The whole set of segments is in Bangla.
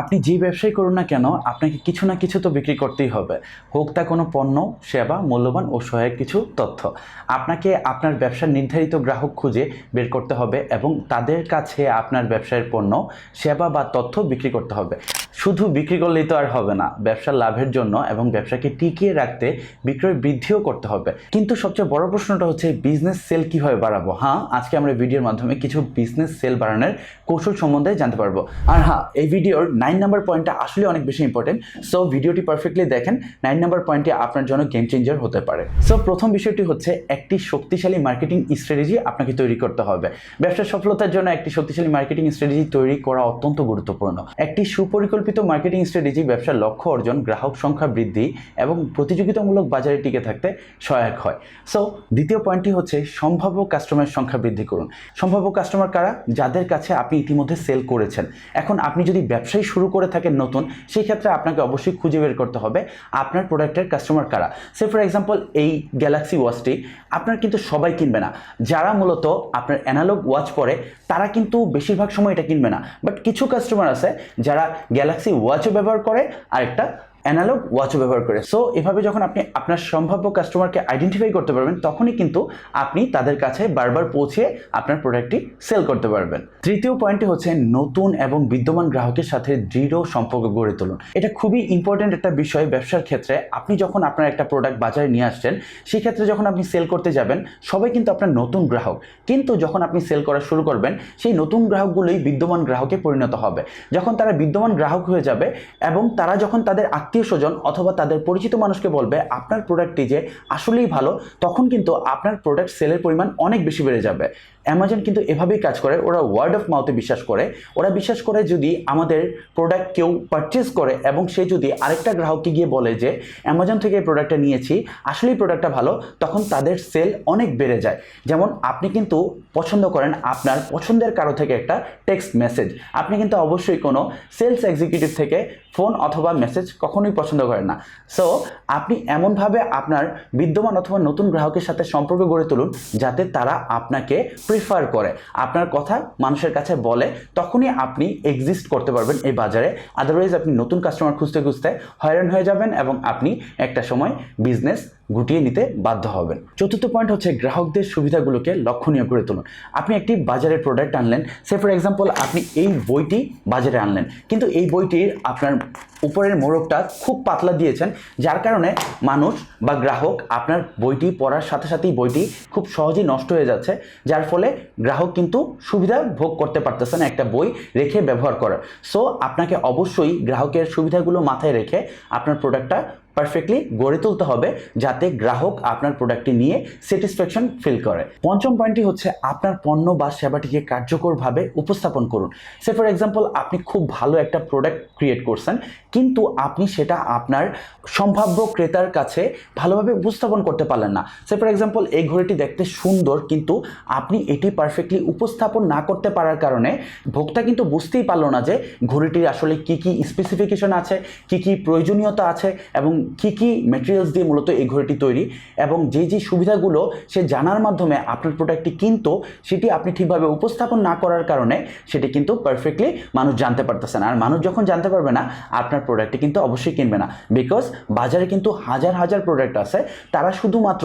আপনি যে ব্যবসায় করুন না কেন, আপনাকে কিছু না কিছু তো বিক্রি করতেই হবে। হোক তা কোনো পণ্য, সেবা, মূল্যবান ও সহায়ক কিছু তথ্য। আপনাকে আপনার ব্যবসার নির্ধারিত গ্রাহক খুঁজে বের করতে হবে এবং তাদের কাছে আপনার ব্যবসায়ের পণ্য, সেবা বা তথ্য বিক্রি করতে হবে। শুধু বিক্রি করলেই তো আর হবে না ব্যবসার লাভের জন্য এবং ব্যবসাকে টিকিয়ে রাখতে বিক্রয় বৃদ্ধিও করতে হবে। কিন্তু সবচেয়ে বড় প্রশ্নটা হচ্ছে বিজনেস সেল কীভাবে বাড়াবো? হ্যাঁ আজকে আমরা ভিডিওর মাধ্যমে কিছু বিজনেস সেল বাড়ানোর কৌশল সম্বন্ধে জানতে পারব। আর হ্যাঁ এই ভিডিওর নাইন নাম্বার পয়েন্টটা আসলে অনেক বেশি ইম্পর্টেন্ট সো ভিডিওটি পারফেক্টলি দেখেন নাইন নাম্বার পয়েন্টটি আপনার জন্য গেম চেঞ্জার হতে পারে। সো প্রথম বিষয়টি হচ্ছে, একটি শক্তিশালী মার্কেটিং স্ট্র্যাটেজি আপনাকে তৈরি করতে হবে। ব্যবসার সফলতার জন্য একটি শক্তিশালী মার্কেটিং স্ট্র্যাটেজি তৈরি করা অত্যন্ত গুরুত্বপূর্ণ। একটি সুপরিকল্পিত মার্কেটিং স্ট্র্যাটেজি ব্যবসার লক্ষ্য অর্জন, গ্রাহক সংখ্যা বৃদ্ধি এবং প্রতিযোগিতামূলক বাজারে টিকে থাকতে সহায়ক হয়। সো দ্বিতীয় পয়েন্টটি হচ্ছে সম্ভাব্য কাস্টমার সংখ্যা বৃদ্ধি করুন। সম্ভাব্য কাস্টমার কারা? যাদের কাছে আপনি ইতিমধ্যে সেল করেছেন। এখন আপনি যদি ব্যবসায় শুরু করে থাকেন নতুন সেই ক্ষেত্রে আপনাকে অবশ্যই খুঁজে বের করতে হবে আপনার প্রোডাক্টের কাস্টমার কারা। সে ফর এক্সাম্পল এই গ্যালাক্সি ওয়াচটি আপনার কিন্তু সবাই কিনবে না। যারা মূলত আপনার অ্যানালগ ওয়াচ পরে, তারা কিন্তু বেশিরভাগ সময় এটা কিনবে না। বাট কিছু কাস্টমার আছে যারা গ্যালাক্সি ওয়াচও ব্যবহার করে আর একটা অ্যানালগ ওয়াচও ব্যবহার করে। সো এভাবে যখন আপনি আপনার সম্ভাব্য কাস্টমারকে আইডেন্টিফাই করতে পারবেন, তখনই কিন্তু আপনি তাদের কাছে বারবার পৌঁছে আপনার প্রোডাক্টটি সেল করতে পারবেন। তৃতীয় পয়েন্টটি হচ্ছে নতুন এবং বিদ্যমান গ্রাহকের সাথে দৃঢ় সম্পর্ক গড়ে তুলুন। এটা খুবই ইম্পর্ট্যান্ট একটা বিষয় ব্যবসার ক্ষেত্রে। আপনি যখন আপনার একটা প্রোডাক্ট বাজারে নিয়ে আসছেন সেই ক্ষেত্রে যখন আপনি সেল করতে যাবেন, সবাই কিন্তু আপনার নতুন গ্রাহক। কিন্তু যখন আপনি সেল করা শুরু করবেন, সেই নতুন গ্রাহকগুলোই বিদ্যমান গ্রাহকে পরিণত হবে। যখন তারা বিদ্যমান গ্রাহক হয়ে যাবে এবং তারা যখন তাদের আত্মীয় স্বজন অথবা তাদের পরিচিত মানুষকে বলবে, আপনার প্রোডাক্টটি যে আসলেই ভালো, তখন কিন্তু আপনার প্রোডাক্ট সেলের পরিমাণ অনেক বেশি বেড়ে যাবে। অ্যামাজন কিন্তু এভাবেই কাজ করে, ওরা ওয়ার্ড অফ মাউথে বিশ্বাস করে। ওরা বিশ্বাস করে যদি আমাদের প্রোডাক্ট কেউ পারচেস করে এবং সে যদি আরেকটা গ্রাহককে গিয়ে বলে যে অ্যামাজন থেকে এই প্রোডাক্টটা নিয়েছি, আসলেই প্রোডাক্টটা ভালো, তখন তাদের সেল অনেক বেড়ে যায়। যেমন আপনি কিন্তু পছন্দ করেন আপনার পছন্দের কারও থেকে একটা টেক্সট মেসেজ আপনি কিন্তু অবশ্যই কোনো সেলস এক্সিকিউটিভ থেকে ফোন অথবা মেসেজ কখনোই পছন্দ করেন না। সো আপনি এমনভাবে আপনার বিদ্যমান অথবা নতুন গ্রাহকের সাথে সম্পর্ক গড়ে তুলুন, যাতে তারা আপনাকে প্রিফার করে। আপনার কথা মানুষের কাছে বলে, তখনই আপনি এক্সিস্ট করতে পারবেন এই বাজারে। আদারওয়াইজ আপনি নতুন কাস্টমার খুঁজতে খুঁজতে হয়রান হয়ে যাবেন এবং আপনি একটা সময় বিজনেস গুটিয়ে নিতে বাধ্য হবেন। চতুর্থ পয়েন্ট হচ্ছে গ্রাহকদের সুবিধাগুলোকে লক্ষণীয় করে তুলুন। আপনি একটি বাজারের প্রোডাক্ট আনলেন সে ফর এক্সাম্পল আপনি এই বইটি বাজারে আনলেন, কিন্তু এই বইটির আপনার উপরের মোড়কটা খুব পাতলা দিয়েছেন, যার কারণে মানুষ বা গ্রাহক আপনার বইটি পড়ার সাথে সাথেই বইটি খুব সহজেই নষ্ট হয়ে যাচ্ছে, যার ফলে গ্রাহক কিন্তু সুবিধা ভোগ করতে পারতেছে না একটা বই রেখে ব্যবহার করার। সো আপনাকে অবশ্যই গ্রাহকের সুবিধাগুলো মাথায় রেখে আপনার প্রোডাক্টটা পারফেক্টলি গড়ে তুলতে হবে যাতে গ্রাহক আপনার প্রোডাক্টটি নিয়ে স্যাটিসফ্যাকশন ফিল করে। পঞ্চম পয়েন্টটি হচ্ছে আপনার পণ্য বা সেবাটিকে কার্যকরভাবে উপস্থাপন করুন। সে ফর এক্সাম্পল আপনি খুব ভালো একটা প্রোডাক্ট ক্রিয়েট করছেন, কিন্তু আপনি সেটা আপনার সম্ভাব্য ক্রেতার কাছে ভালোভাবে উপস্থাপন করতে পারলেন না। সে ফর এক্সাম্পল এই ঘড়িটি দেখতে সুন্দর, কিন্তু আপনি এটি পারফেক্টলি উপস্থাপন না করতে পারার কারণে ভোক্তা কিন্তু বুঝতেই পারল না যে ঘড়িটির আসলে কি কি স্পেসিফিকেশন আছে, কি কি প্রয়োজনীয়তা আছে, এবং কি কি মেটেরিয়ালস দিয়ে মূলত এই ঘড়িটি তৈরি এবং যে যে সুবিধাগুলো সে জানার মাধ্যমে আপনার প্রোডাক্টটি কিন্তু, সেটি আপনি ঠিকভাবে উপস্থাপন না করার কারণে সেটি কিন্তু পারফেক্টলি মানুষ জানতে পারতেছে না। আর মানুষ যখন জানতে পারবে না, আপনার প্রোডাক্টটি কিন্তু অবশ্যই কিনবে না। বিকজ বাজারে কিন্তু হাজার হাজার প্রোডাক্ট আছে, তারা শুধুমাত্র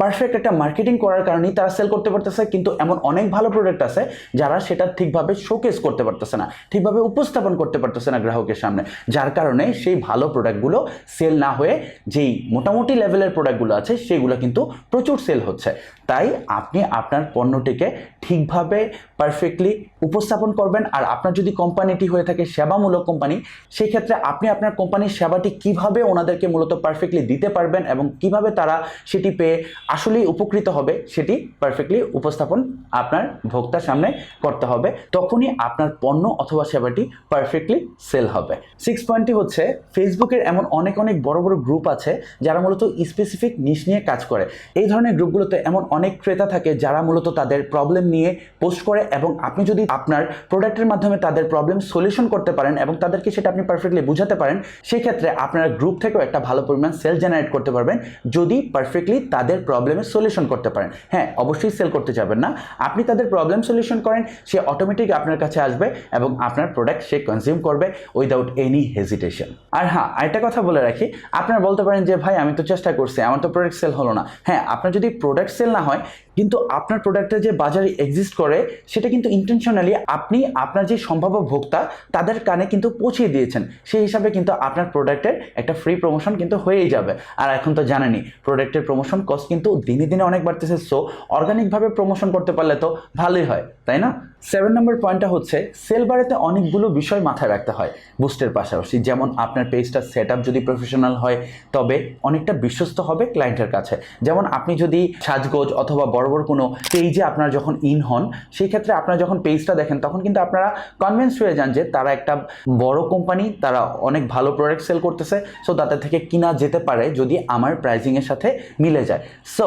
পারফেক্ট একটা মার্কেটিং করার কারণেই তারা সেল করতে পারতেছে, কিন্তু এমন অনেক ভালো প্রোডাক্ট আছে যারা সেটা ঠিকভাবে শোকেস করতে পারতেছে না, ঠিকভাবে উপস্থাপন করতে পারতেছে না গ্রাহকের সামনে, যার কারণে সেই ভালো প্রোডাক্টগুলো সেল না হয়ে যেই মোটামুটি লেভেলের প্রোডাক্টগুলো আছে, সেগুলো কিন্তু প্রচুর সেল হচ্ছে। তাই আপনি আপনার পণ্যটিকে ঠিকভাবে পারফেক্টলি উপস্থাপন করবেন। আর আপনার যদি কোম্পানিটি হয়ে থাকে, সেবামূলক কোম্পানি সেই ক্ষেত্রে আপনি আপনার কোম্পানির সেবাটি কীভাবে ওনাদেরকে মূলত পারফেক্টলি দিতে পারবেন এবং কীভাবে তারা সেটি পেয়ে আসলেই উপকৃত হবে, সেটি পারফেক্টলি উপস্থাপন আপনার ভোক্তার সামনে করতে হবে। তখনই আপনার পণ্য অথবা সেবাটি পারফেক্টলি সেল হবে। সিক্স পয়েন্টটি হচ্ছে ফেসবুকের এমন অনেক অনেক বড় বড় গ্রুপ আছে যারা মূলত স্পেসিফিক নিশ নিয়ে কাজ করে। এই ধরনের গ্রুপগুলোতে এমন অনেক ক্রেতা থাকে যারা মূলত তাদের প্রবলেম নিয়ে পোস্ট করে এবং আপনি যদি আপনার প্রোডাক্টের মাধ্যমে তাদের প্রবলেম সলিউশন করতে পারেন এবং তাদেরকে সেটা আপনি পারফেক্টলি বুঝাতে পারেন সেই ক্ষেত্রে আপনার গ্রুপ থেকেও একটা ভালো পরিমাণ সেল জেনারেট করতে পারবেন যদি পারফেক্টলি তাদের প্রবলেমের সলিউশন করতে পারেন। হ্যাঁ অবশ্যই সেল করতে যাবেন না। আপনি তাদের প্রবলেম সলিউশন করেন, সে অটোমেটিক আপনার কাছে আসবে এবং আপনার প্রোডাক্ট সে কনজিউম করবে উইদাউট এনি হেজিটেশন আর হ্যাঁ আরেকটা কথা বলে রাখি, আপনারা বলতে পারেন যে, ভাই, আমি তো চেষ্টা করছি, আমার তো প্রোডাক্ট সেল হলো না। হ্যাঁ আপনার যদি প্রোডাক্ট সেল না হয় কিন্তু আপনার প্রোডাক্টটা যে বাজারে এক্সিস্ট করে, সেটা কিন্তু ইন্টেনশনালি আপনি আপনার যে সম্ভাব্য ভোক্তা, তাদের কানে কিন্তু পৌঁছে দিয়েছেন। সেই হিসাবে কিন্তু আপনার প্রোডাক্টের একটা ফ্রি প্রমোশন কিন্তু হয়েই যাবে। আর এখন তো জানেনই প্রোডাক্টের প্রমোশন কস্ট কিন্তু দিনে দিনে অনেক বাড়তেছে। সো অর্গানিকভাবে প্রমোশন করতে পারলে তো ভালোই হয়, তাই না? সেভেন নম্বর পয়েন্টটা হচ্ছে সেল বাড়াতে অনেকগুলো বিষয় মাথায় রাখতে হয় বুস্টের পাশাপাশি। যেমন আপনার পেজটা সেট আপ যদি প্রফেশনাল হয়, তবে অনেকটা বিশ্বস্ত হবে ক্লায়েন্টের কাছে। যেমন আপনি যদি সাজগোজ অথবা বড় কোনো পেজে আপনারা যখন ইন হন, সেই ক্ষেত্রে আপনারা যখন পেজটা দেখেন, তখন কিন্তু আপনারা কনভিন্স হয়ে যান যে তারা একটা বড় কোম্পানি তারা অনেক ভালো প্রোডাক্ট সেল করতেছে সো তাদের থেকে কিনা যেতে পারে যদি আমার প্রাইজিংয়ের সাথে মিলে যায়। সো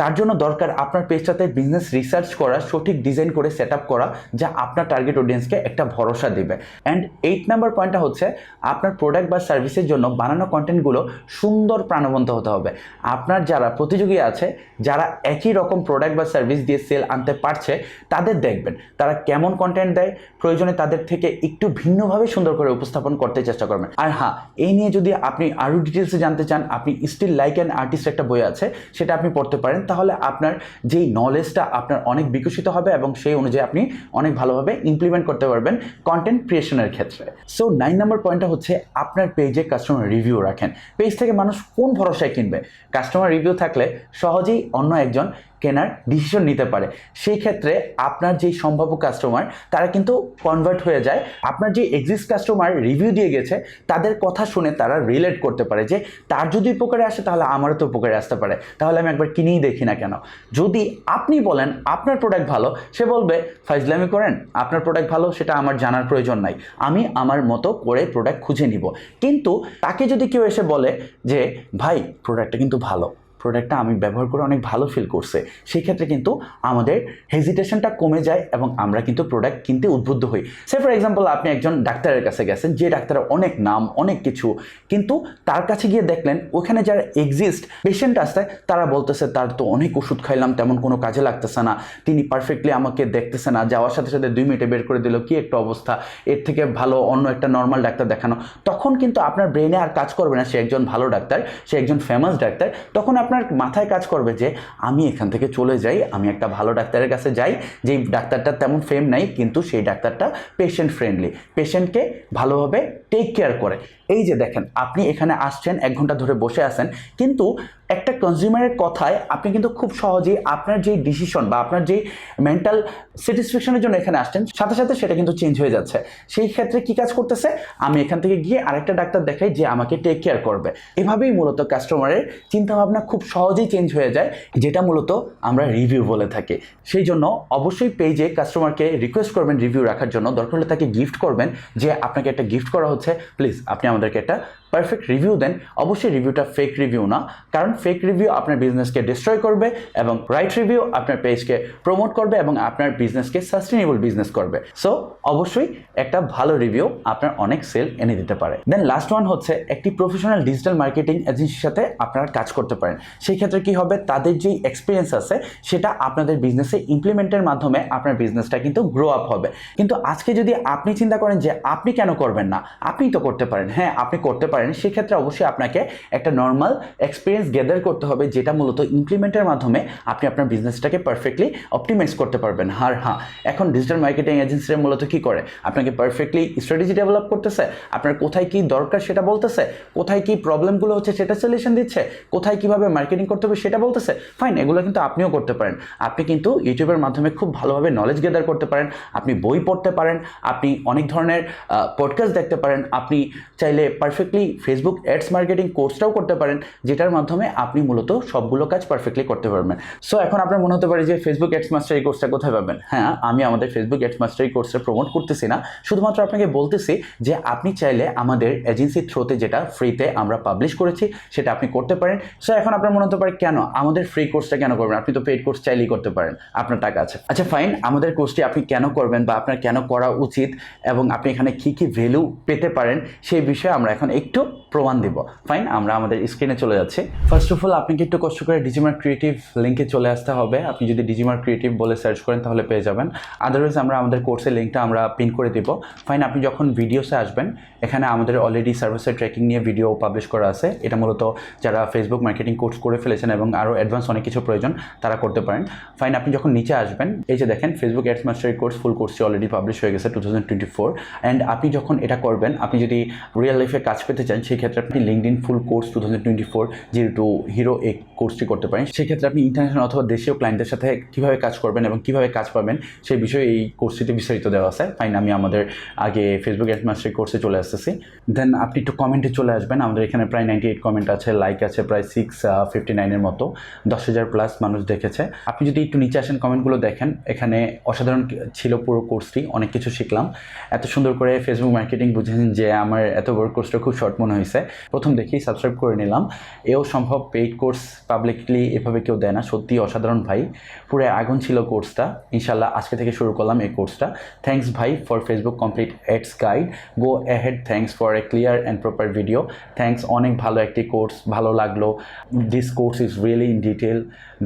তার জন্য দরকার আপনার পেজটাতে বিজনেস রিসার্চ করা, সঠিক ডিজাইন করে সেট করা, যা আপনার টার্গেট অডিয়েন্সকে একটা ভরসা দেবে। অ্যান্ড এইট নাম্বার পয়েন্টটা হচ্ছে, আপনার প্রোডাক্ট বা সার্ভিসের জন্য বানানো কন্টেন্টগুলো সুন্দর প্রাণবন্ত হতে হবে। আপনার যারা প্রতিযোগী আছে, যারা একই রকম প্রোডাক্ট বা সার্ভিস দিয়ে সেল আনতে পারছে, তাদের দেখবেন। তারা কেমন কন্টেন্ট দেয়, প্রয়োজনে তাদের থেকে একটু ভিন্নভাবে সুন্দর করে উপস্থাপন করতে চেষ্টা করবেন। আর হ্যাঁ এই নিয়ে যদি আপনি আরও ডিটেলসে জানতে চান, আপনি স্টিল লাইক অ্যান্ড আর্টিস্ট একটা বই আছে, সেটা আপনি পড়তে পারেন, তাহলে আপনার যেই নলেজটা আপনার অনেক বিকশিত হবে এবং সেই অনুযায়ী আপনি অনেক ভালোভাবে ইমপ্লিমেন্ট করতে পারবেন কন্টেন্ট ক্রিয়েশনের ক্ষেত্রে। সো নাইন নম্বর পয়েন্টটা হচ্ছে আপনার পেজে কাস্টমার রিভিউ রাখেন। পেজ থেকে মানুষ কোন ভরসায় কিনবে? কাস্টমার রিভিউ থাকলে সহজেই অন্য একজন কেনার ডিসিশন নিতে পারে। সেই ক্ষেত্রে আপনার যেই সম্ভাব্য কাস্টমার তারা কিন্তু কনভার্ট হয়ে যায়। আপনার যে এক্সিস্ট কাস্টমার রিভিউ দিয়ে গেছে, তাদের কথা শুনে তারা রিলেট করতে পারে যে, তার যদি উপকারে আসে, তাহলে আমারও তো উপকারে আসতে পারে। তাহলে আমি একবার কিনেই দেখি না কেন? যদি আপনি বলেন, আপনার প্রোডাক্ট ভালো, সে বলবে, ফাইজলামি করেন, আপনার প্রোডাক্ট ভালো, সেটা আমার জানার প্রয়োজন নাই। আমি আমার মতো করে প্রোডাক্ট খুঁজে নিব। কিন্তু তাকে যদি কেউ এসে বলে যে, ভাই প্রোডাক্টটা কিন্তু ভালো। প্রোডাক্টটা আমি ব্যবহার করে অনেক ভালো ফিল করছে। সেই ক্ষেত্রে কিন্তু আমাদের হেজিটেশনটা কমে যায় এবং আমরা কিন্তু প্রোডাক্ট কিনতে উদ্বুদ্ধ হই। সে ফর এক্সাম্পল আপনি একজন ডাক্তারের কাছে গেছেন, যে ডাক্তারের অনেক নাম, অনেক কিছু, কিন্তু তার কাছে গিয়ে দেখলেন, ওখানে যারা এক্সিস্ট পেশেন্ট আসছে তারা বলতেছে, তার তো অনেক ওষুধ খাইলাম, তেমন কোনো কাজে লাগতেছে না। তিনি পারফেক্টলি আমাকে দেখতেছে না। যাওয়ার সাথে সাথে দুই মিনিটে বের করে দিল, কি একটা অবস্থা? এর থেকে ভালো অন্য একটা নর্মাল ডাক্তার দেখানো। তখন কিন্তু আপনার ব্রেনে আর কাজ করবে না, সে একজন ভালো ডাক্তার, সে একজন ফেমাস ডাক্তার। তখন আপনার মাথায় কাজ করবে যে আমি এখান থেকে চলে যাই, আমি একটা ভালো ডাক্তারের কাছে যাই, যেই ডাক্তারটা তেমন ফেম নাই, কিন্তু সেই ডাক্তারটা পেশেন্ট ফ্রেন্ডলি পেশেন্টকে ভালোভাবে টেক কেয়ার করে। এই যে দেখেন, আপনি এখানে আসছেন, এক ঘণ্টা ধরে বসে আছেন, কিন্তু একটা কনজিউমারের কথায় আপনি কিন্তু খুব সহজেই আপনার যেই ডিসিশন বা আপনার যেই মেন্টাল স্যাটিসফ্যাকশনের জন্য এখানে আসছেন, সাথে সাথে সেটা কিন্তু চেঞ্জ হয়ে যাচ্ছে। সেই ক্ষেত্রে কি কাজ করতেছে? আমি এখান থেকে গিয়ে আরেকটা ডাক্তার দেখাই, যে আমাকে টেক কেয়ার করবে। এভাবেই মূলত কাস্টমারের চিন্তাভাবনা খুব সহজেই চেঞ্জ হয়ে যায়, যেটা মূলত আমরা রিভিউ বলে থাকি। সেই জন্য অবশ্যই পেজে কাস্টমারকে রিকোয়েস্ট করবেন রিভিউ রাখার জন্য। দরকার হলে তাকে গিফট করবেন যে, আপনাকে একটা গিফট করা হচ্ছে। প্লিজ আপনি আমাদেরকে একটা পারফেক্ট রিভিউ দেন অবশ্যই রিভিউটা ফেক রিভিউ না। কারণ ফেক রিভিউ আপনার বিজনেসকে ডিস্ট্রয় করবে এবং রাইট রিভিউ আপনার পেজকে প্রমোট করবে এবং আপনার বিজনেসকে সাস্টেনেবল বিজনেস করবে। সো অবশ্যই একটা ভালো রিভিউ আপনার অনেক সেল এনে দিতে পারে। দেন লাস্ট ওয়ান হচ্ছে একটি প্রফেশনাল ডিজিটাল মার্কেটিং এজেন্সির সাথে আপনারা কাজ করতে পারেন। সেই ক্ষেত্রে কি হবে? তাদের যেই এক্সপিরিয়েন্স আছে, সেটা আপনাদের বিজনেসে ইমপ্লিমেন্টের মাধ্যমে আপনার বিজনেসটা কিন্তু গ্রো আপ হবে। কিন্তু আজকে যদি আপনি চিন্তা করেন যে আপনি কেন করবেন না? আপনি তো করতে পারেন। হ্যাঁ আপনি করতে পারেন। সেক্ষেত্রে অবশ্যই আপনাকে একটা নর্মাল এক্সপিরিয়েন্স গ্যাদার করতে হবে, যেটা মূলত ইমপ্লিমেন্টের মাধ্যমে আপনি আপনার বিজনেসটাকে পারফেক্টলি অপটিমাইজ করতে পারবেন। আর হ্যাঁ এখন ডিজিটাল মার্কেটিং এজেন্সিরা মূলত কি করে? আপনাকে পারফেক্টলি স্ট্র্যাটেজি ডেভেলপ করতেছে, আপনার কোথায় কি দরকার সেটা বলতেছে, কোথায় কি প্রবলেমগুলো হচ্ছে সেটা সলিউশন দিচ্ছে, কোথায় কীভাবে মার্কেটিং করতে হবে সেটা বলতেছে ফাইন এগুলো কিন্তু আপনিও করতে পারেন। আপনি কিন্তু ইউটিউবের মাধ্যমে খুব ভালোভাবে নলেজ গেদার করতে পারেন, আপনি বই পড়তে পারেন, আপনি অনেক ধরনের পডকাস্ট দেখতে পারেন, আপনি চাইলে পারফেক্টলি ফেসবুক অ্যাডস মার্কেটিং কোর্সটাও করতে পারেন, যেটার মাধ্যমে আপনি মূলত সবগুলো কাজ পারফেক্টলি করতে পারবেন। সো এখন আপনার মনে হতে পারে যে ফেসবুক অ্যাডস মাস্টার এই কোর্সটা কোথায় পাবেন? হ্যাঁ আমি আমাদের ফেসবুক অ্যাডস মাস্টার এই কোর্সটা প্রমোট করতেছি না। শুধুমাত্র আপনাকে বলতেছি যে আপনি চাইলে আমাদের এজেন্সির থ্রোতে যেটা ফ্রিতে আমরা পাবলিশ করেছি, সেটা আপনি করতে পারেন। সো এখন আপনার মনে হতে পারে, কেন? আমাদের ফ্রি কোর্সটা কেন করবেন? আপনি তো পেইড কোর্স চাইলেই করতে পারেন, আপনার টাকা আছে। আচ্ছা ফাইন আমাদের কোর্সটি আপনি কেন করবেন বা আপনার কেন করা উচিত এবং আপনি এখানে কী কী ভ্যালু পেতে পারেন, সেই বিষয়ে আমরা এখন একটু Pero প্রমাণ দিব। ফাইন আমরা আমাদের স্ক্রিনে চলে যাচ্ছি। ফার্স্ট অফ অল আপনাকে একটু কষ্ট করে ডিজিমার ক্রিয়েটিভ লিঙ্কে চলে আসতে হবে। আপনি যদি ডিজিমার ক্রিয়েটিভ বলে সার্চ করেন, তাহলে পেয়ে যাবেন। আদারওয়াইজ আমরা আমাদের কোর্সের লিঙ্কটা আমরা পিন করে দিব। ফাইন আপনি যখন ভিডিওসে আসবেন, এখানে আমাদের অলরেডি সার্ভিসের ট্র্যাকিং নিয়ে ভিডিও পাবলিশ করা আছে। এটা মূলত যারা ফেসবুক মার্কেটিং কোর্স করে ফেলেছেন এবং আরও অ্যাডভান্স অনেক কিছু প্রয়োজন, তারা করতে পারেন। ফাইন আপনি যখন নিচে আসবেন, এই যে দেখেন Facebook ads mastery course full কোর্সটি অলরেডি পাবলিশ হয়ে গেছে two thousand twenty four and আপনি যখন এটা করবেন, আপনি যদি রিয়েল লাইফে কাজ পেতে চান, সেই ক্ষেত্রে আপনি linked full course two thousand twenty four zero to hero এই কোর্সটি করতে পারেন, সেক্ষেত্রে আপনি ইন্টারন্যাশনাল অথবা দেশীয় ক্লায়েন্টের সাথে কীভাবে কাজ করবেন এবং কীভাবে কাজ পাবেন, সেই বিষয়ে এই কোর্সটিতে বিস্তারিত দেওয়া আছে। ফাইন আমি আমাদের আগে ফেসবুক অ্যাড মাস্টারি কোর্সে চলে আসতেছি। দেন আপনি একটু কমেন্টে চলে আসবেন। আমাদের এখানে প্রায় নাইনটি এইট কমেন্ট আছে লাইক আছে প্রায় সিক্স ফিফটি নাইনের মতো। দশ হাজার প্লাস মানুষ দেখেছে। আপনি যদি একটু নিচে আসেন কমেন্টগুলো দেখেন, এখানে অসাধারণ ছিল পুরো কোর্সটি অনেক কিছু শিখলাম। এত সুন্দর করে ফেসবুক মার্কেটিং বুঝেছেন যে আমার এত বড় কোর্সটা খুব শর্ট মনে হয়েছে। প্রথম দেখেই সাবস্ক্রাইব করে নিলাম। এও সম্ভব পেইড কোর্স পাবলিকলি এভাবে কেউ দেয় না। সত্যি অসাধারণ ভাই। পুরো আগুন ছিল কোর্সটা ইনশাল্লাহ আজকে থেকে শুরু করলাম এই কোর্সটা থ্যাংকস ভাই for Facebook complete ads guide go ahead thanks for a clear and proper video thanks অনেক ভালো একটি কোর্স ভালো লাগল। This course is really in detail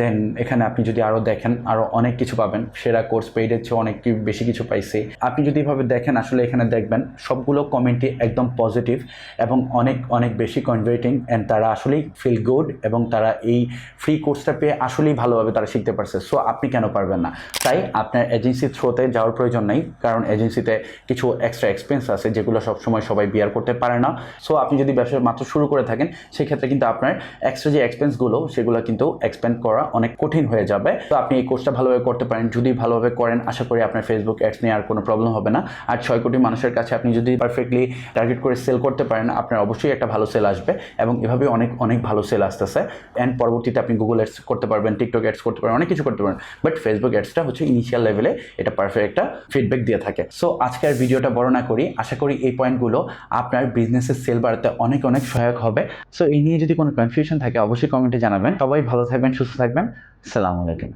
then এখানে আপনি যদি আরও দেখেন আরও অনেক কিছু পাবেন। সেরা কোর্স পেইডের চেয়ে অনেক বেশি কিছু পাইছি। আপনি যদি এভাবে দেখেন, আসলে এখানে দেখবেন, সবগুলো কমেন্টই একদম পজিটিভ এবং অনেক অনেক অনেক বেশি কনভার্টিং অ্যান্ড তারা আসলেই ফিল গুড এবং তারা এই ফ্রি কোর্সটা পেয়ে আসলেই ভালোভাবে তারা শিখতে পারছে। সো আপনি কেন পারবেন না? তাই আপনার এজেন্সির থ্রোতে যাওয়ার প্রয়োজন নেই, কারণ এজেন্সিতে কিছু এক্সট্রা এক্সপেন্স আছে যেগুলো সবসময় সবাই বিয়ার করতে পারে না। সো আপনি যদি ব্যবসা মাত্র শুরু করে থাকেন, সেক্ষেত্রে কিন্তু আপনার এক্সট্রা যে এক্সপেন্সগুলো সেগুলো কিন্তু এক্সপেন্ড করা অনেক কঠিন হয়ে যাবে। তো আপনি এই কোর্সটা ভালোভাবে করতে পারেন। যদি ভালোভাবে করেন, আশা করি আপনার ফেসবুক অ্যাডস নিয়ে আর কোনো প্রবলেম হবে না। আর ছয় কোটি মানুষের কাছে আপনি যদি পারফেক্টলি টার্গেট করে সেল করতে পারেন, আপনার অবশ্যই একটা ভালো সেল আসবে এবং এভাবে অনেক অনেক ভালো সেল আসতেছে। অ্যান্ড পরবর্তীতে আপনি গুগল অ্যাডস করতে পারবেন টিকটক অ্যাডস করতে পারবেন, অনেক কিছু করতে পারেন বাট ফেসবুক অ্যাডসটা হচ্ছে ইনিশিয়াল লেভেলে এটা পারফেক্ট একটা ফিডব্যাক দিয়ে থাকে। সো আজকের ভিডিওটা বড় না করি, আশা করি এই পয়েন্টগুলো আপনার বিজনেসের সেল বাড়াতে অনেক অনেক সহায়ক হবে। সো এই নিয়ে যদি কোনো কনফিউশন থাকে, অবশ্যই কমেন্টে জানাবেন। সবাই ভালো থাকবেন, সুস্থ থাকবেন। সালামু আলাইকুম।